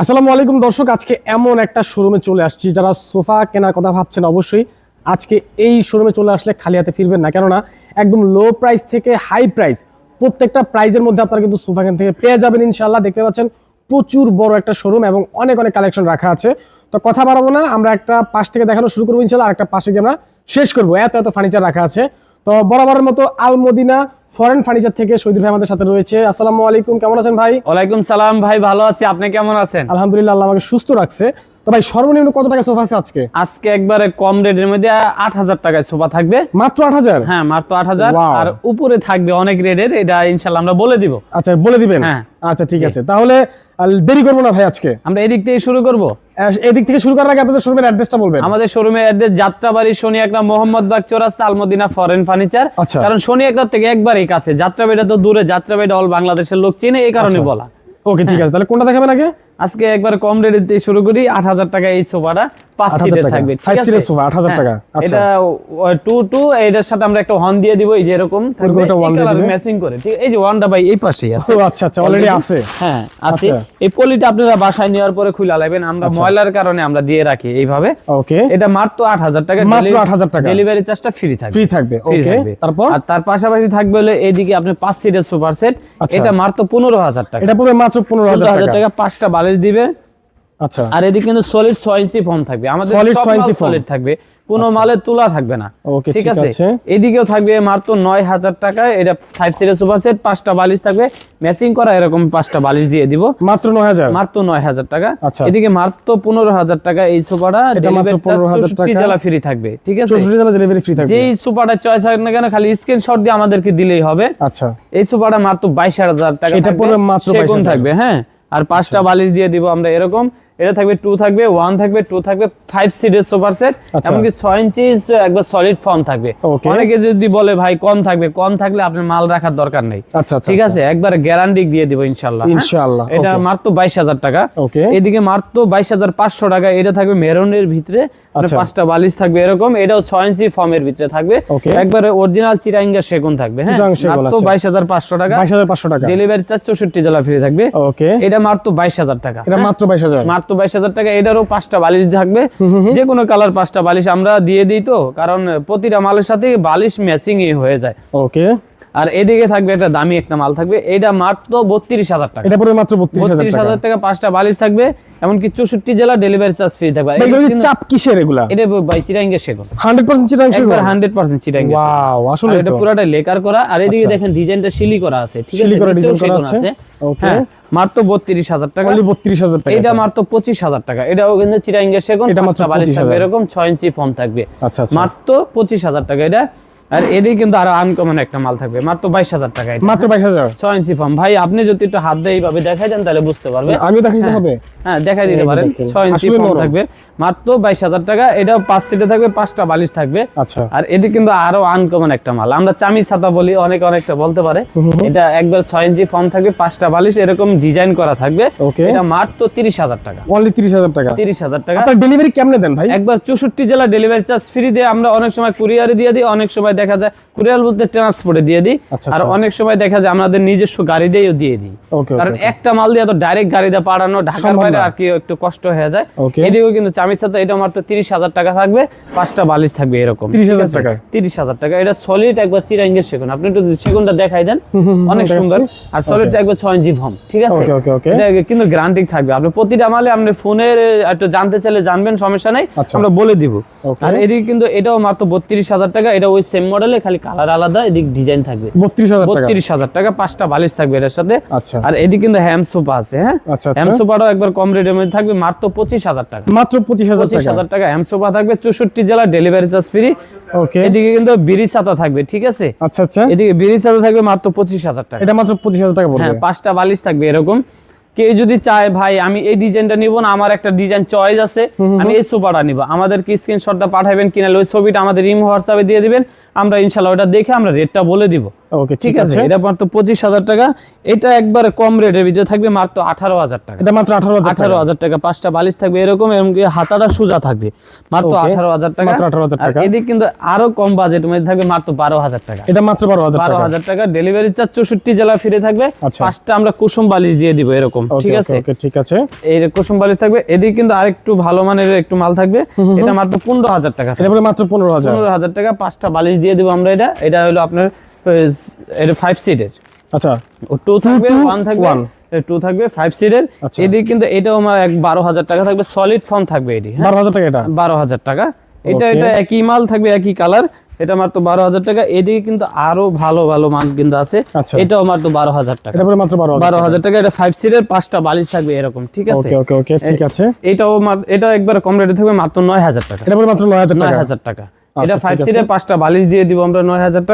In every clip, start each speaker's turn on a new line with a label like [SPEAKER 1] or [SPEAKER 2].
[SPEAKER 1] আসসালামু আলাইকুম দর্শক, আজকে এমন একটা শোরুমে চলে আসছি। যারা সোফা কেনার কথা ভাবছেন অবশ্যই আজকে এই শোরুমে চলে আসলে খালি হাতে ফিরবেন না। কেননা একদম লো প্রাইস থেকে হাই প্রাইস প্রত্যেকটা প্রাইজের মধ্যে আপনারা কিন্তু সোফা কেন থেকে পেয়ে যাবেন ইনশাল্লাহ দেখতে পাচ্ছেন প্রচুর বড় একটা শোরুম এবং অনেক অনেক কালেকশন রাখা আছে। তো কথা বাড়াবো না, আমরা একটা পাশ থেকে দেখানো শুরু করব ইনশাল্লাহ আর একটা পাশে গিয়ে আমরা শেষ করব। এত এত ফার্নিচার রাখা আছে। তো বরাবরের মতো আলমদিনা ফরেন ফার্নিচার থেকে শহীদুল ভাই আমাদের সাথে রয়েছে। আসসালামু আলাইকুম কেমন আছেন ভাই?
[SPEAKER 2] ওয়ালাইকুম সালাম ভাই ভালো আছি। আপনি কেমন আছেন?
[SPEAKER 1] আলহামদুলিল্লাহ আল্লাহ আমাকে সুস্থ রাখছে। তো ভাই সর্বনিম্ন কত টাকা সোফা আছে আজকে?
[SPEAKER 2] আজকে একবারে কম রেটের মধ্যে আট হাজার টাকায় সোফা থাকবে।
[SPEAKER 1] মাত্র আট হাজার?
[SPEAKER 2] হ্যাঁ মাত্র আট হাজার।
[SPEAKER 1] Wow.
[SPEAKER 2] আর উপরে থাকবে অনেক রেটের এটা ইনশাল্লাহ আমরা বলে দিব।
[SPEAKER 1] আচ্ছা বলে দিবেন?
[SPEAKER 2] হ্যাঁ।
[SPEAKER 1] আচ্ছা ঠিক আছে। তাহলে আর দেরি করব না ভাই আজকে।
[SPEAKER 2] আমরা এদিক থেকে শুরু করব?
[SPEAKER 1] এদিক থেকে শুরু করার আগে আপনাদের শোরুমের অ্যাড্রেসটা বলবেন।
[SPEAKER 2] আমাদের শোরুমের অ্যাড্রেস যাত্রাবাড়ি শনি একটা মোহাম্মদ বাগ চৌরাস্তা আলমদিনা ফরেন ফার্নিচার
[SPEAKER 1] আচ্ছা।
[SPEAKER 2] কারণ শনি একটা থেকে একবারই কাছে। যাত্রাবাড়িটা তো দূরে যাত্রাবাড়িটা অল বাংলাদেশের লোক চিনে এই কারণে
[SPEAKER 1] আচ্ছা।
[SPEAKER 2] বলা।
[SPEAKER 1] ওকে ঠিক। আছে। তাহলে কোনটা দেখাবেন আগে?
[SPEAKER 2] আজকে একবার কম রেটের দিয়ে শুরু করি আট হাজার টাকা এই সোফাটা পাঁচ সিটের থাকবে
[SPEAKER 1] Five seat এর sofa, 8,000
[SPEAKER 2] হ্যাঁ,
[SPEAKER 1] টাকা। আচ্ছা।
[SPEAKER 2] এটা টু টু এটার সাথে আমরা একটা হর্ন দিয়ে দিব এই যে এরকম
[SPEAKER 1] দিবে?
[SPEAKER 2] ম্যাচিং করে ঠিক এই যে ওয়ানটা ভাই এই পাশেই আছে।
[SPEAKER 1] ও আচ্ছা আচ্ছা অলরেডি আছে।
[SPEAKER 2] হ্যাঁ আছে।
[SPEAKER 1] আচ্ছা।
[SPEAKER 2] এই পলিটা আপনারা বাসায় নেওয়ার পরে খুলে লাগাবেন আমরা ময়লার কারণে আমরা দিয়ে রাখি এইভাবে।
[SPEAKER 1] ওকে
[SPEAKER 2] এটা মাত্র আট হাজার টাকা
[SPEAKER 1] মাত্র 8,000 টাকা।
[SPEAKER 2] ডেলিভারি চার্জটা ফ্রি থাকবে।
[SPEAKER 1] ফ্রি থাকবে ওকে তারপর?
[SPEAKER 2] আর তার পাশাপাশি থাকবে হলে এইদিকে আপনি পাঁচ সিটের সুপার সেট
[SPEAKER 1] আচ্ছা।
[SPEAKER 2] এটা মাত্র পনেরো হাজার টাকা।
[SPEAKER 1] এটা পড়বে মাত্র পনেরো হাজার টাকা।
[SPEAKER 2] টাকা পাঁচটা বালিশ দিবে।
[SPEAKER 1] আচ্ছা।
[SPEAKER 2] আর এদিকে কিন্তু সলিড ছয় ইঞ্চি ফর্ম থাকবে। আমাদের সব
[SPEAKER 1] 6 ইঞ্চি
[SPEAKER 2] সলিড থাকবে। কোনো মালের তুলা থাকবে না।
[SPEAKER 1] Okay,
[SPEAKER 2] ঠিক আছে। এদিকেও থাকবে মাত্র নয় হাজার টাকায়। এটা ফাইভ সিটের সুপার সেট পাঁচটা বালিশ থাকবে। ম্যাচিং করা এরকম পাঁচটা বালিশ দিয়ে দিব।
[SPEAKER 1] মাত্র নয় হাজার?
[SPEAKER 2] মাত্র নয় হাজার টাকা।
[SPEAKER 1] আচ্ছা।
[SPEAKER 2] এদিকে মাত্র পনেরো হাজার টাকা এই সোফাটা
[SPEAKER 1] এটা মাত্র 15,000 টাকা।
[SPEAKER 2] জেলা ফ্রি থাকবে। ঠিক আছে?
[SPEAKER 1] চৌষট্টি জেলা ডেলিভারি ফ্রি থাকবে।
[SPEAKER 2] যেই সোফাটা চয়েস হয় না কেন খালি স্ক্রিনশট দিয়ে আমাদেরকে দিলেই হবে।
[SPEAKER 1] আচ্ছা।
[SPEAKER 2] এই সোফাটা মাত্র বাইশ হাজার টাকা
[SPEAKER 1] এটা পড়বে মাত্র
[SPEAKER 2] সেগুন
[SPEAKER 1] 22,000
[SPEAKER 2] থাকবে হ্যাঁ? আর পাঁচটা বালিশ দিয়ে দিব আমরা এরকম। এটা থাকবে টু থাকবে ওয়ান থাকবে টু থাকবে ফাইভ সিটের সোফার সেট
[SPEAKER 1] আচ্ছা।
[SPEAKER 2] এমনকি ছয় ইঞ্চি একবার সলিড ফর্ম থাকবে। অনেকে যদি বলে ভাই কম থাকবে। কম থাকলে আপনার মাল রাখার দরকার নেই।
[SPEAKER 1] আচ্ছা আচ্ছা
[SPEAKER 2] ঠিক আছে? একবার গ্যারান্টি দিয়ে দিব ইনশাল্লাহ হ্যাঁ?
[SPEAKER 1] ইনশাআল্লাহ,
[SPEAKER 2] এটা মাত্র বাইশ হাজার টাকা। এদিকে মাত্র বাইশ হাজার পাঁচশো টাকা এটা থাকবে মেরুনের ভিতরে।
[SPEAKER 1] আচ্ছা।
[SPEAKER 2] পাঁচটা বালিশ থাকবে এরকম এটাও ছয় ইঞ্চি ফর্মের ভিতরে থাকবে. একবারে অরিজিনাল চিরাঙ্গা সেগুন থাকবে হ্যাঁ? মাত্র
[SPEAKER 1] আচ্ছা।
[SPEAKER 2] বাইশ হাজার পাঁচশো টাকা।
[SPEAKER 1] বাইশ হাজার পাঁচশো টাকা।
[SPEAKER 2] ডেলিভারি চার্জ চৌষট্টি জেলা ফ্রি থাকবে। এটা মাত্র বাইশ হাজার টাকা।
[SPEAKER 1] এটা? মাত্র বাইশ হাজার।
[SPEAKER 2] মাত্র বাইশ হাজার টাকা এটারও পাঁচটা বালিশ থাকবে। যে কোনো কালার পাঁচটা বালিশ আমরা দিয়ে দিই তো কারণ প্রতিটা মালের সাথে বালিশ ম্যাচিং হয়ে যায়।
[SPEAKER 1] ওকে।
[SPEAKER 2] আর এদিকে থাকবে একটা দামি একটা মাল থাকবে এটা মাত্র বত্রিশ হাজার টাকা।
[SPEAKER 1] এটা পরে মাত্র বত্রিশ হাজার টাকা
[SPEAKER 2] পাঁচটা বালিশ থাকবে। এমনকি চৌষট্টি জেলা ডেলিভারি চার্জ ফ্রি থাকবে।
[SPEAKER 1] ভাই,
[SPEAKER 2] এটা
[SPEAKER 1] চাপ কিসের এগুলা?
[SPEAKER 2] এটা by চিরাঙ্গের
[SPEAKER 1] hundred percent
[SPEAKER 2] hundred percent
[SPEAKER 1] wow আসলে
[SPEAKER 2] এটা পুরাটা লেকার করা। আর এদিকে
[SPEAKER 1] আচ্ছা।
[SPEAKER 2] দেখেন ডিজাইনটা শিলি করা আছে ঠিক আছে?
[SPEAKER 1] করা ডিজাইন করা আছে। ওকে।
[SPEAKER 2] হ্যাঁ মাত্র বত্রিশ হাজার টাকা।
[SPEAKER 1] বত্রিশ হাজার টাকা
[SPEAKER 2] এটা মাত্র পঁচিশ হাজার টাকা। এটাও কিন্তু চিরাঙ্গের সেগুন।
[SPEAKER 1] এটা মাত্র
[SPEAKER 2] বালিশ
[SPEAKER 1] 25,000
[SPEAKER 2] থাকবে এরকম ছয় ইঞ্চি ফর্ম থাকবে।
[SPEAKER 1] আচ্ছা আচ্ছা।
[SPEAKER 2] মাত্র পঁচিশ হাজার টাকা। এটা আর এদিকে কিন্তু আরও আনকমন একটা মাল থাকবে। মাত্র বাইশ হাজার টাকা
[SPEAKER 1] মাত্র বাইশ হাজার?
[SPEAKER 2] ছয় ইঞ্চি ফর্ম ভাই আপনি যদি একটু হাত দিয়ে এইভাবে দেখাই দেন তাহলে বুঝতে পারবে।
[SPEAKER 1] আমিও দেখাইতে হবে?
[SPEAKER 2] হ্যাঁ দেখাই দিতে পারেন। ছয় ইঞ্চি থাকবে। মাত্র বাইশ হাজার টাকা। এটাও পাঁচ সিটে থাকবে পাঁচটা বালিশ থাকবে।
[SPEAKER 1] আচ্ছা।
[SPEAKER 2] আর এদিকে কিন্তু আরও আনকমন একটা মাল। আমরা চামি ছাতা বলি অনেক অনেকটা বলতে পারে। এটা একবার ছয় ইঞ্চি ফর্ম থাকবে পাঁচটা বালিশ এরকম ডিজাইন করা থাকবে। এটা মাত্র তিরিশ হাজার টাকা।
[SPEAKER 1] অনলি তিরিশ হাজার টাকা?
[SPEAKER 2] তিরিশ হাজার টাকা।
[SPEAKER 1] ডেলিভারি কেমনে দেন ভাই?
[SPEAKER 2] একবার চৌষট্টি জেলা ডেলিভারি চার্জ ফ্রি দিয়ে আমরা অনেক সময় কুরিয়ারে দিয়ে দিই অনেক সময় দেখা যায় কুরিয়ার বলতে ট্রান্সপোর্টে দিয়ে দিই
[SPEAKER 1] আচ্ছা,
[SPEAKER 2] আর
[SPEAKER 1] আচ্ছা।
[SPEAKER 2] অনেক সময় দেখা যায় আমাদের নিজস্ব গাড়ি দিয়েও দিয়ে দিই। কারণ একটা মাল দিয়ে তো ডাইরেক্ট গাড়ি দিয়ে পাঠানো ঢাকার বাইরে আর কি একটু কষ্ট হয়ে যায়. এদিকেও কিন্তু চামির সাথে এটা মাত্র তিরিশ হাজার টাকা থাকবে পাঁচটা বালিশ থাকবে এরকম।
[SPEAKER 1] 30,000 টাকা?
[SPEAKER 2] তিরিশ হাজার টাকা। এটা সলিড একবার চিরাঙ্গের সেগুন। আপনি একটু সেগুনটা দেখাই দেন। অনেক সুন্দর। আর সলিড একবার ছয় ইঞ্চি ভম ঠিক আছে? কিন্তু গ্যারান্টি থাকবে। আপনি প্রতিটা মালে আপনি ফোনের একটু জানতে চাইলে জানবেন সমস্যা নাই।
[SPEAKER 1] আচ্ছা।
[SPEAKER 2] আমরা বলে দিব। আর এদিকে কিন্তু এটাও মাত্র বত্রিশ হাজার টাকা। এটা ওই সেম মডেলে খালি কালার আলাদা এদিক ডিজাইন থাকবে।
[SPEAKER 1] বত্রিশ হাজার টাকা।
[SPEAKER 2] বত্রিশ হাজার টাকা পাঁচটা বালিশ থাকবে এটার সাথে।
[SPEAKER 1] আচ্ছা।
[SPEAKER 2] আর এদিকে কিন্তু হ্যাম সোফা আছে হ্যাঁ?
[SPEAKER 1] আচ্ছা, আচ্ছা।
[SPEAKER 2] হ্যাম সোফাটাও একবার কম রেটের মধ্যে থাকবে মাত্র পঁচিশ হাজার টাকা।
[SPEAKER 1] মাত্র পঁচিশ হাজার
[SPEAKER 2] পঁচিশ
[SPEAKER 1] টাকা
[SPEAKER 2] হাজার টাকা হ্যাম সোফা থাকবে চৌষট্টি জেলা ডেলিভারি চার্জ ফ্রি
[SPEAKER 1] ওকে
[SPEAKER 2] এদিকে কিন্তু বিড়ি ছাতা থাকবে ঠিক আছে?
[SPEAKER 1] আচ্ছা আচ্ছা।
[SPEAKER 2] এদিকে বিড়ি ছাতা থাকবে মাত্র পঁচিশ হাজার টাকা।
[SPEAKER 1] এটা মাত্র পঁচিশ হাজার টাকা
[SPEAKER 2] হ্যাঁ পাঁচটা বালিশ থাকবে এরকম। কেউ যদি চায় ভাই আমি এই ডিজাইনটা নিব না আমার একটা ডিজাইন চয়েস আছে। আমি এই সোফাটা নিব। আমাদেরকে স্ক্রিনশটটা পাঠাবেন কিনা ওই ছবিটা আমাদের ইম হোয়াটসঅ্যাপে দিয়ে দিবেন। আমরা ইনশাল্লাহ ওটা দেখে আমরা রেটটা বলে দিব।
[SPEAKER 1] ওকে
[SPEAKER 2] ঠিক আছে? এটা মাত্র পঁচিশ হাজার টাকা। এটা একবারে কম রেটের ভিতরে থাকবে মাত্র আঠারো হাজার টাকা।
[SPEAKER 1] এটা মাত্র আঠারো হাজার
[SPEAKER 2] আঠারো হাজার টাকা পাঁচটা বালিশ থাকবে এরকম এমনকি হাতাটা সোজা থাকবে। মাত্র আঠারো হাজার টাকা।
[SPEAKER 1] 18,000
[SPEAKER 2] আর
[SPEAKER 1] টাকা।
[SPEAKER 2] এদিক কিন্তু আরও কম বাজেটের মধ্যে থাকবে মাত্র বারো হাজার টাকা।
[SPEAKER 1] এটা মাত্র বারো হাজার
[SPEAKER 2] বারো
[SPEAKER 1] টাকা
[SPEAKER 2] হাজার টাকা। ডেলিভারি চার্জ চৌষট্টি জেলা ফিরে থাকবে।
[SPEAKER 1] আচ্ছা।
[SPEAKER 2] পাঁচটা আমরা কুসুম বালিশ দিয়ে দিব এরকম। ঠিক আছে?
[SPEAKER 1] ঠিক আছে।
[SPEAKER 2] এই কুসুম বালিশ থাকবে এদিকে কিন্তু আরেকটু ভালো মানের একটু মাল থাকবে। এটা মাত্র পনেরো হাজার টাকা
[SPEAKER 1] এটা মাত্র পনেরো হাজার।
[SPEAKER 2] পনেরো হাজার টাকা পাঁচটা বালিশ দিয়ে দিব আমরা এটা। এটা হলো আপনার এটা ফাইভ সিটের
[SPEAKER 1] আচ্ছা।
[SPEAKER 2] টু থাকবে ওয়ান থাকবে টু থাকবে ফাইভ সিটের
[SPEAKER 1] আচ্ছা।
[SPEAKER 2] এদিকে কিন্তু এটাও আমার এক বারো হাজার টাকা থাকবে সলিড ফর্ম থাকবে এটি হ্যাঁ?
[SPEAKER 1] বারো হাজার টাকা এটা?
[SPEAKER 2] বারো হাজার টাকা। এটা এটা একই মাল থাকবে একই কালার এটা মাত্র বারো হাজার টাকা। এদিকে কিন্তু আরও ভালো ভালো মাল কিন্তু আছে।
[SPEAKER 1] আচ্ছা।
[SPEAKER 2] এটাও মাত্র বারো হাজার টাকা।
[SPEAKER 1] মাত্র বারো হাজার
[SPEAKER 2] টাকা। এটা ফাইভ সিটের পাঁচটা বালিশ থাকবে এরকম ঠিক আছে?
[SPEAKER 1] ওকে ওকে ওকে ঠিক আছে।
[SPEAKER 2] এটাও এটা একবার কম রেটে থাকবে মাত্র নয় হাজার টাকা।
[SPEAKER 1] মাত্র নয় হাজার
[SPEAKER 2] নয়
[SPEAKER 1] টাকা।
[SPEAKER 2] এটা ফাইভ। সিটের পাঁচটা বালিশ দিয়ে দিব আমরা নয় হাজার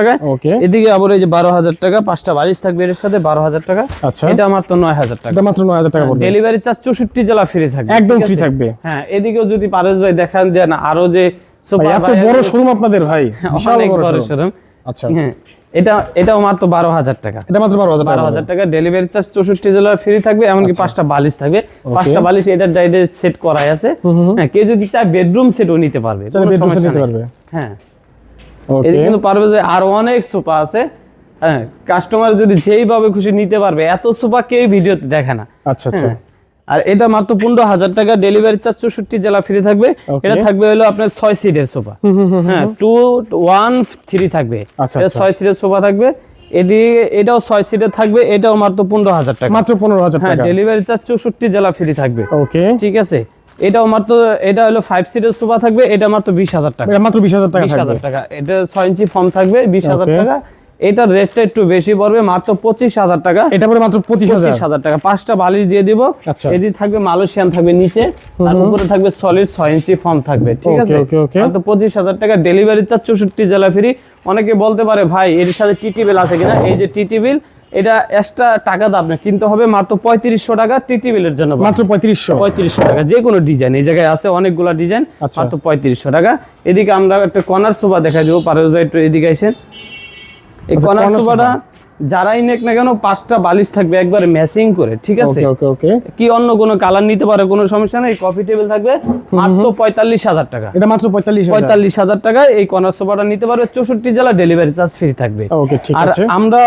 [SPEAKER 2] এদিকে আবার এই যে বারো হাজার টাকা পাঁচটা বালিশ থাকবে এর সাথে বারো হাজার টাকা।
[SPEAKER 1] আচ্ছা।
[SPEAKER 2] এটা মাত্র নয় হাজার টাকা।
[SPEAKER 1] এটা মাত্র নয় হাজার টাকা পড়বে।
[SPEAKER 2] ডেলিভারি চার্জ চৌষট্টি জেলা ফ্রি থাকবে
[SPEAKER 1] একদম ফ্রি থাকবে।
[SPEAKER 2] হ্যাঁ এদিকেও যদি পারস ভাই দেখান দেন আরও যে
[SPEAKER 1] ভাই, এত বড় শোরুম আপনাদের ভাই। বিশাল বড় শোরুম আচ্ছা।
[SPEAKER 2] হ্যাঁ এটা এটাও মাত্র বারো হাজার টাকা।
[SPEAKER 1] এটা মাত্র বারো হাজার
[SPEAKER 2] বারো হাজার টাকা ডেলিভারি চার্জ চৌষট্টি ফ্রি থাকবে এমনকি
[SPEAKER 1] আচ্ছা।
[SPEAKER 2] পাঁচটা বালিশ থাকবে। পাঁচটা বালিশ এটার জায়গায় সেট করাই আছে। হ্যাঁ কেউ যদি চায় বেডরুম সেটও নিতে পারবে
[SPEAKER 1] বেডরুম
[SPEAKER 2] সমস্যা
[SPEAKER 1] নিতে পারবে।
[SPEAKER 2] হ্যাঁ। এদিকে কিন্তু পারবে যে আরও অনেক সোফা আছে। হ্যাঁ কাস্টমার যদি যেইভাবে খুশি নিতে পারবে এত সোফা কেউ ভিডিওতে দেখে না।
[SPEAKER 1] আচ্ছা আচ্ছা।
[SPEAKER 2] হ্যাঁ। আর এটা মাত্র পনেরো হাজার টাকা ডেলিভারি চার্জ চৌষট্টি জেলা ফ্রি থাকবে। এটা থাকবে হলো আপনার ছয় সিটের সোফা হ্যাঁ টু ওয়ান থ্রি থাকবে।
[SPEAKER 1] আচ্ছা, আচ্ছা।
[SPEAKER 2] ছয় সিটের সোফা থাকবে। এদিকে এটাও ছয় সিটের থাকবে এটাও মাত্র পনেরো হাজার টাকা।
[SPEAKER 1] মাত্র পনেরো হাজার
[SPEAKER 2] হ্যাঁ
[SPEAKER 1] টাকা।
[SPEAKER 2] ডেলিভারি চার্জ চৌষট্টি জেলা ফ্রি থাকবে।
[SPEAKER 1] ওকে
[SPEAKER 2] ঠিক আছে? এটাও মাত্র এটা হলো ফাইভ সিটের সোফা থাকবে এটা মাত্র বিশ হাজার টাকা।
[SPEAKER 1] মাত্র বিশ হাজার টাকা
[SPEAKER 2] বিশ হাজার টাকা। এটা ছয় ইঞ্চি ফর্ম থাকবে বিশ হাজার টাকা। এটার রেটটা একটু বেশি পড়বে মাত্র পঁচিশ হাজার টাকা।
[SPEAKER 1] এটা পরে মাত্র পঁচিশ হাজার।
[SPEAKER 2] টাকা। পাঁচটা বালিশ দিয়ে দিব।
[SPEAKER 1] আচ্ছা।
[SPEAKER 2] এদিকে থাকবে মালয়েশিয়ান থাকবে নিচে আর উপরে থাকবে সলিড ছয় ইঞ্চি ফর্ম থাকবে ঠিক আছে. মাত্র পঁচিশ হাজার টাকা। ডেলিভারি চার্জ চৌষট্টি জেলা ফ্রি। অনেকে বলতে পারে ভাই এর সাথে টিটি বিল আছে কিনা? এই যে টিটি বিল এটা এক্সট্রা টাকা দাম না। কিনতে হবে মাত্র পঁয়ত্রিশশো টাকা টিটি বিলের জন্য
[SPEAKER 1] মাত্র পঁয়ত্রিশশো।
[SPEAKER 2] পঁয়ত্রিশশো টাকা। যে কোনো ডিজাইন এই জায়গায় আছে অনেকগুলা ডিজাইন
[SPEAKER 1] আচ্ছা।
[SPEAKER 2] মাত্র পঁয়ত্রিশশো টাকা। এদিকে আমরা একটা কর্নার সোফা দেখাই দেবো। ভাই একটু এদিকে আসেন এই
[SPEAKER 1] আচ্ছা,
[SPEAKER 2] কর্নার সোফাটা যারাই নেক না কেন পাঁচটা বালিশ থাকবে একবারে ম্যাচিং করে ঠিক আছে?
[SPEAKER 1] ওকে ওকে
[SPEAKER 2] কি অন্য কোনো কালার নিতে পারে কোনো সমস্যা নেই কফি টেবিল থাকবে মাত্র পঁয়তাল্লিশ হাজার টাকা।
[SPEAKER 1] এটা মাত্র পঁয়তাল্লিশ
[SPEAKER 2] পঁয়তাল্লিশ হাজার টাকা এই কর্নার সোফাটা নিতে পারবে চৌষট্টি জেলা ডেলিভারি চার্জ ফ্রি থাকবে। আর আমরা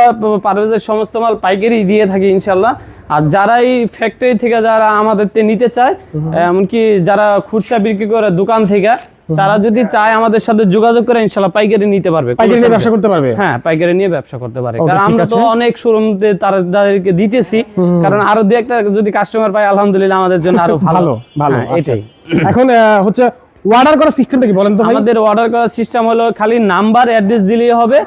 [SPEAKER 2] পারভেজের সমস্ত মাল পাইকারি দিয়ে থাকি ইনশাল্লাহ। আর যারা এই ফ্যাক্টরি থেকে যারা আমাদের নিতে চায় এমনকি যারা খুচরা বিক্রি করে দোকান থেকে তারা যদি চায় আমাদের সাথে যোগাযোগ করে ইনশাল্লাহ পাইকারি নিতে পারবে।
[SPEAKER 1] পাইকারি নিয়ে ব্যবসা করতে পারবে?
[SPEAKER 2] হ্যাঁ পাইকারি নিয়ে ব্যবসা করতে পারে। কারণ আমরা তো। অনেক শোরুমতে তাদেরকে দিতেছি। কারণ আরও দুই একটা যদি কাস্টমার পাই আলহামদুলিল্লাহ আমাদের জন্য আরও ভালো।
[SPEAKER 1] ভালো ভালো
[SPEAKER 2] হ্যাঁ,
[SPEAKER 1] আচ্ছা।
[SPEAKER 2] এটাই।
[SPEAKER 1] এখন হচ্ছে অর্ডার করার সিস্টেমটা কি বলেন তো ভাই?
[SPEAKER 2] আমাদের অর্ডার করার সিস্টেম হলো খালি নাম্বার অ্যাড্রেস দিলেই হবে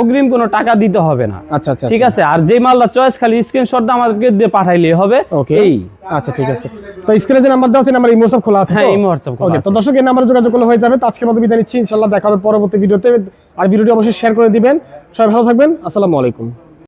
[SPEAKER 2] অগ্রিম কোনো টাকা দিতে হবে না।
[SPEAKER 1] আচ্ছা আচ্ছা
[SPEAKER 2] ঠিক আছে? আর যে মালটা চয়েস খালি স্ক্রিনশটটা আমাদেরকে দিয়ে পাঠাইলেই হবে।
[SPEAKER 1] ওকে
[SPEAKER 2] এই।
[SPEAKER 1] আচ্ছা ঠিক আছে। তো স্ক্রিনে যে নাম্বার দেওয়া আছে নাম্বার ইমো সব খোলা আছে
[SPEAKER 2] হ্যাঁ? ইমো, WhatsApp খোলা আছে।
[SPEAKER 1] তো দর্শক এই নাম্বারে যোগাযোগ করলে হয়ে যাবে। তো আজকের মতো বিদায় নিচ্ছি। ইনশাআল্লাহ দেখা হবে পরবর্তী ভিডিওতে। আর ভিডিওটি অবশ্যই শেয়ার করে দিবেন। সবাই ভালো থাকবেন। আসসালামু আলাইকুম।